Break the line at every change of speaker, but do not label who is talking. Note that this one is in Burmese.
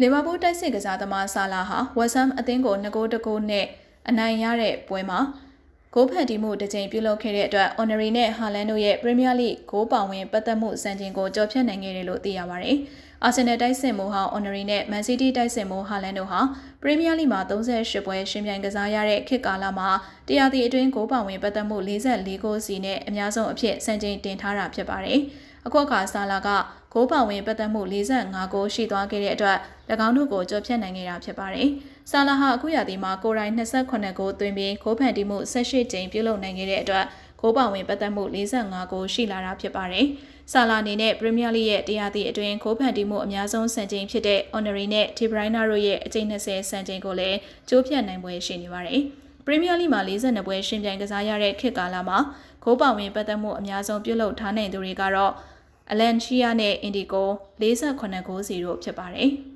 လီဗာပူးတိုက်စစ်ကစားသမားဆာလာဟာဝက်ဆမ်အသင်းကို2ဂိုးတကူနဲ့အနိုင်ရတဲ့ပွဲမှာဂိုးဖန်တီမှုတစ်ကြိမ်ပြုလုပ်ခဲ့တဲ့အတွက် Honorary နဲ့ Haaland တို့ရဲ့ Premier League ဂိုးပောင်ဝင်ပတ်သက်မှုစံချိန်ကိုကျော်ဖြတ်နိုင်ခဲ့တယ်လို့သိရပါတယ်။ Arsenal တိုက်စစ်မှုဟောင်း Honorary နဲ့ Man City တိုက်စစ်မှု Haaland တို့ဟာ Premier League မှာ38ပွဲရှင်ပြိုင်ကစားရတဲ့ခေတ်ကာလမှာတရားသီအတွင်းဂိုးပောင်ဝင်ပတ်သက်မှု44ဂိုးစီနဲ့အများဆုံးအဖြစ်စံချိန်တင်ထားတာဖြစ်ပါတယ်။ အခုအခါဆာလာကဂိုးပောင်ဝင်ပတ်သက်မှု45ဂိုးရှိသွားခဲ့တဲ့အတွက်၎င်းတို့ကိုကျော်ဖြတ်နိုင်ခဲ့တာဖြစ်ပါတယ်။ဆာလာဟာအခုရာသီမှာကိုယ်တိုင်28ဂိုးသွင်းပြီးဂိုးဖန်တီမှု18ကြိမ်ပြုလုပ်နိုင်ခဲ့တဲ့အတွက်ဂိုးပောင်ဝင်ပတ်သက်မှု45ဂိုးရှိလာတာဖြစ်ပါတယ်။ဆာလာအနေနဲ့ပရီးမီးယားလိရဲ့တရားသီအတွင်းဂိုးဖန်တီမှုအများဆုံးစံချိန်ဖြစ်တဲ့ Honorary နဲ့ De Bruyne တို့ရဲ့အကြိမ်20စံချိန်ကိုလည်းကျိုးဖြတ်နိုင်ပွဲရှိနေပါတယ်။ပရီးမီးယားလိမှာ42ပွဲရှင်ပြိုင်ကစားရတဲ့ခေတ်ကာလမှာဂိုးပောင်ဝင်ပတ်သက်မှုအများဆုံးပြုလုပ်ထားနိုင်သူတွေကတော့ အလန်ချီယာနဲ့အင်ဒီကို48ဂိုးစီတို့ဖြစ်ပါတယ်။